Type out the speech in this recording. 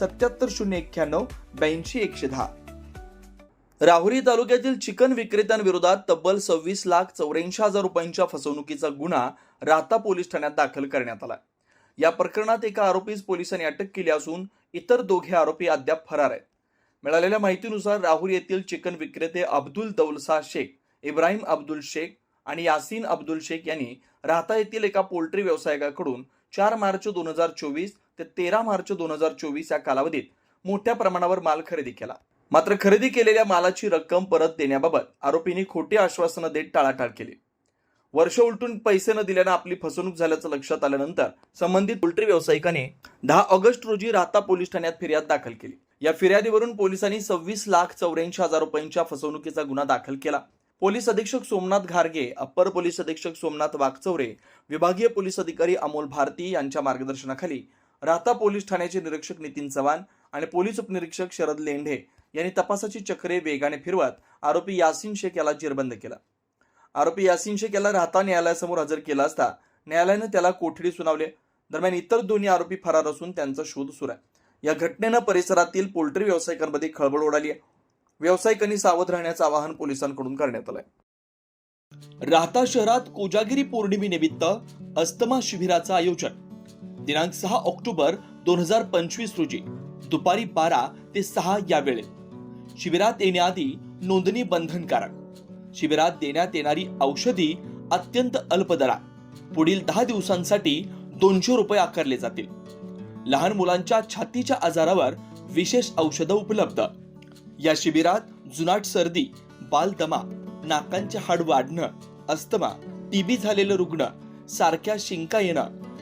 सत्याहत्तर शून्य एक्क्याण्णव ब्याऐंशी एकशे दहा. राहुरी तालुक्यातील चिकन विक्रेत्यांविरोधात तब्बल सव्वीस लाख चौऱ्याऐंशी हजार रुपयांच्या फसवणुकीचा गुन्हा राहता पोलीस ठाण्यात दाखल करण्यात आला या प्रकरणात एका आरोपीस पोलिसांनी अटक केली असून इतर दोघे आरोपी अद्याप फरार आहेत. मिळालेल्या माहितीनुसार राहुरी येथील चिकन विक्रेते अब्दुल दौलसा शेख इब्राहिम अब्दुल शेख आणि यासीन अब्दुल शेख यांनी राहता येथील एका पोल्ट्री व्यावसायिकाकडून चार मार्च दोन हजार चोवीस ते तेरा मार्च दोन हजार चोवीस या कालावधीत मोठ्या प्रमाणावर माल खरेदी केला. मात्र खरेदी केलेल्या मालाची रक्कम परत देण्याबाबत आरोपींनी खोटी आश्वासनं देत टाळाटाळ केली. वर्ष उलटून पैसे न दिल्यानं आपली फसवणूक झाल्याचं लक्षात आल्यानंतर संबंधित पोल्ट्री व्यावसायिकाने दहा ऑगस्ट रोजी राहता पोलीस ठाण्यात फिर्याद दाखल केली. या फिर्यादीवरून पोलिसांनी सव्वीस लाख चौऱ्याऐंशी हजार रुपयांच्या फसवणुकीचा गुन्हा दाखल केला. पोलीस अधीक्षक सोमनाथ घारगे अप्पर पोलीस अधीक्षक सोमनाथ वाघचौरे विभागीय पोलीस अधिकारी अमोल भारती यांच्या मार्गदर्शनाखाली राहता पोलीस ठाण्याचे निरीक्षक नितीन चव्हाण आणि पोलीस उपनिरीक्षक शरद लेंढे यांनी तपासाची चक्रे वेगाने फिरवत आरोपी यासिन शेख याला जेरबंद केला. आरोपी यासिन शेख याला राहता न्यायालयासमोर हजर केला असता न्यायालयानं त्याला कोठडी सुनावले. दरम्यान इतर दोन्ही आरोपी फरार असून त्यांचा शोध सुरू आहे. या घटनेनं परिसरातील पोल्ट्री व्यावसायिकांमध्ये खळबळ उडाली आहे. व्यावसायिकांनी सावध राहण्याचं आवाहन पोलिसांकडून करण्यात आलंय. राहता शहरात कोजागिरी पौर्णिमेनिमित्त अस्तमा शिबिराचं आयोजन दिनांक सहा ऑक्टोबर दोन हजार पंचवीस रोजी. दुपारी बारा ते सहा या वेळेत. शिबिरात येण्याआधी नोंदणी बंधनकारक. शिबिरात देण्यात येणारी औषधी अत्यंत अल्प दरात. पुढील दहा दिवसांसाठी दोनशे रुपये आकारले जातील. लहान मुलांच्या छातीच्या आजारावर विशेष औषधं उपलब्ध. या शिबिरात जुनाट सर्दी बालदमा नाकांचे हाड वाढणं अस्थमा टीबी झालेलं रुग्ण सारख्या शिंका येणं